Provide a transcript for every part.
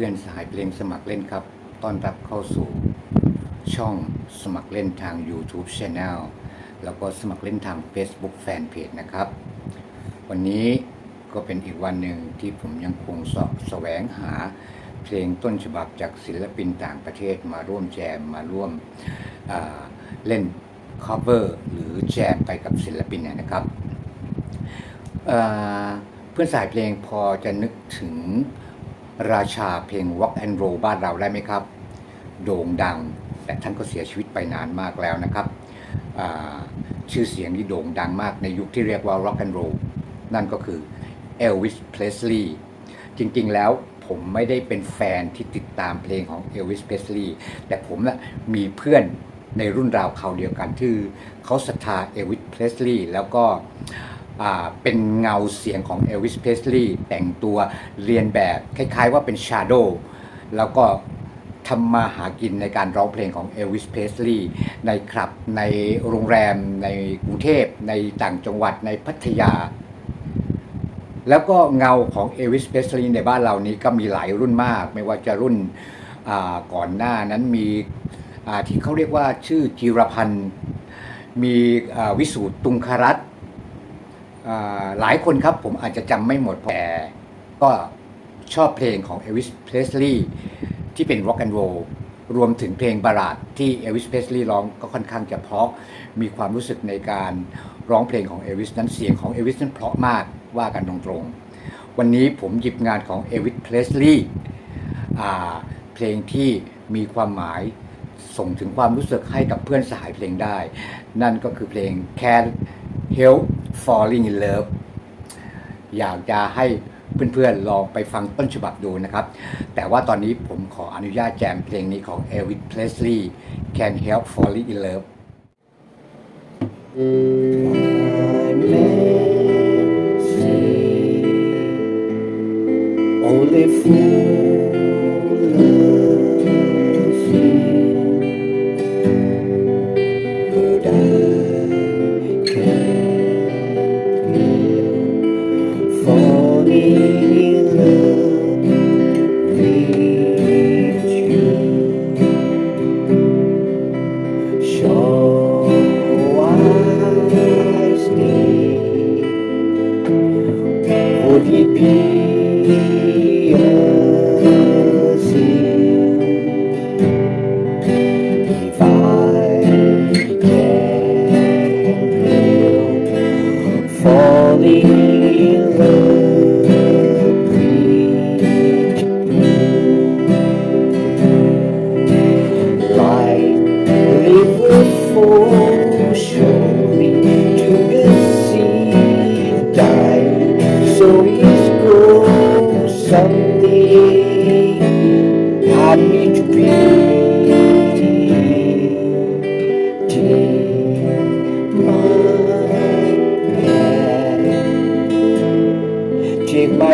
พื่อนสายเพลงสมัครเล่นครับ ต้อนรับเข้าสู่ช่องสมัครเล่นทาง YouTube Channel แล้วก็สมัครเล่นทาง Facebook Fanpage นะครับ วันนี้ก็เป็นอีกวันหนึ่งที่ผมยังคงสอบแสวงหาเพลงต้นฉบับจากศิลปินต่างประเทศมาร่วมแจมมาร่วมเล่น cover หรือแจมไปกับศิลปินนนะครับเพื่อนสายเพลงพอจะนึกถึง ราชาเพลง Rock and Roll บ้านเราได้ไหมครับ โด่งดัง แต่ท่านก็เสียชีวิตไปนานมากแล้วนะครับ ชื่อเสียงที่โด่งดังมากในยุคที่เรียกว่า Rock and Roll นั่นก็คือ Elvis Presley จริงๆแล้วผมไม่ได้เป็นแฟนที่ติดตามเพลงของ Elvis Presley แต่ผมนะมีเพื่อนในรุ่นราวเขาเดียวกันที่เขาศรัทธา Elvis Presley แล้วก็ เป็นเงาเสียงของเอลวิสเพสลีย์แต่งตัวเรียนแบบคล้ายๆว่าเป็นชาโดแล้วก็ทำมาหากินในการร้องเพลงของเอลวิสเพสลีย์ในคลับในโรงแรม ในกรุงเทพ ในต่างจังหวัดในพัทยา แล้วก็เงาของเอลวิสเพสลีย์ในบ้านเรานี้ก็มีหลายรุ่นมาก ไม่ว่าจะรุ่นก่อนหน้านั้นมีที่เขาเรียกว่าชื่อจีรพันธ์มีวิสูตรตุงครัตน หลายคนครับผมอาจจะจำไม่หมดแต่ก็ชอบเพลงของเอวิสเพลสลีย์ที่เป็น Rock and Roll รวมถึงเพลงบาลาดที่เอวิสเพลสลีย์ร้องก็ค่อนข้างจะเพราะมีความรู้สึกในการร้องเพลงของเอวิสนั้นเสียงของเอวิสนั้นเพราะมากว่ากันตรงๆ วันนี้ผมหยิบงานของเอวิสเพลสลีย์เพลงที่มีความหมายส่งถึงความรู้สึกให้กับเพื่อนสหายเพลงได้ นั่นก็คือเพลง Can Help Falling in Love อยากจะให้เพื่อนๆลองไปฟังต้นฉบับดูนะครับ แต่ว่าตอนนี้ผมขออนุญาตแจมเพลงนี้ของ Elvis Presley Can Help Falling in Love Only fool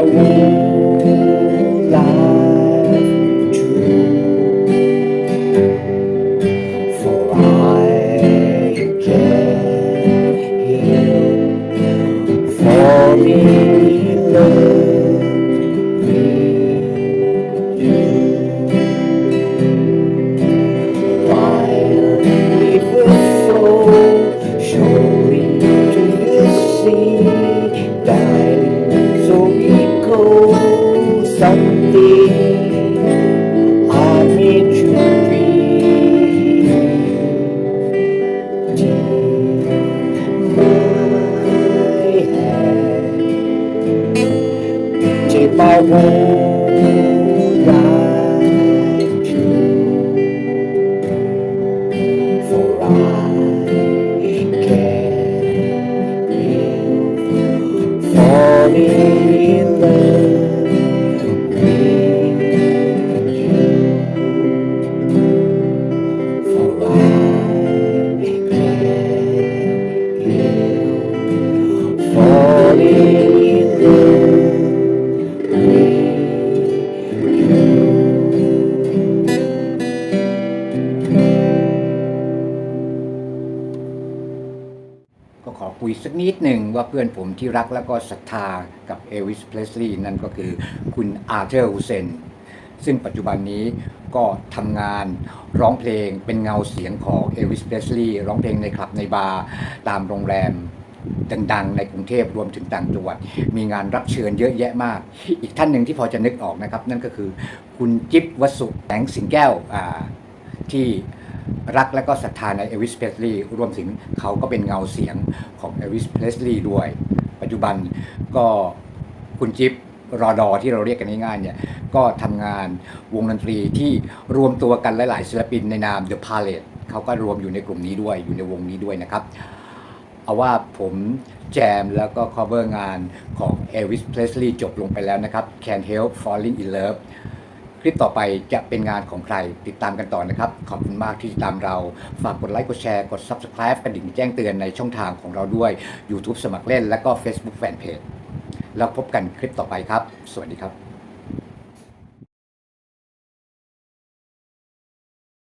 Amém. Lord. ว่าเพื่อนผมที่รักแล้วก็ศรัทธากับเอวิสเพลสลีย์นั่นก็คือคุณอาร์เธอร์ฮุเซนซึ่งปัจจุบันนี้ก็ทำงานร้องเพลงเป็นเงาเสียงของเอวิสเพรสลีย์ร้องเพลงในคลับในบาร์ตามโรงแรมดังๆ ในกรุงเทพรวมถึงต่างจังหวัด มีงานรับเชิญเยอะแยะมาก อีกท่านหนึ่งที่พอจะนึกออกนะครับ นั่นก็คือคุณจิ๊บวสุแสงสิงแก้วที่ รักและก็ศรัทธาในเอวิสเพสลีย์รวมถึงเขาก็เป็นเงาเสียงของเอวิสเพสลีย์ด้วย ปัจจุบันก็คุณจิ๊บรอดอที่เราเรียกกันง่ายๆเนี่ยก็ทำงานวงดนตรีที่รวมตัวกันหลายๆศิลปินในนาม The Palette เขาก็รวมอยู่ในกลุ่มนี้ด้วยอยู่ในวงนี้ด้วยนะครับ เอาว่าผมแจมแล้วก็ cover งานของ Elvis Presley จบลงไปแล้วนะครับ Can't Help Falling in Love ลิปต่อไปจะเป็นงานของใครติดตามกันต่อนะครับ ขอบคุณมากที่ติดตามเรา ฝากกดไลค์กดแชร์กด Subscribe กระดิ่งแจ้งเตือนในช่องทางของเราด้วย YouTube สมัครเล่น และก็ Facebook Fanpage แล้วพบกันคลิปต่อไปครับ สวัสดีครับ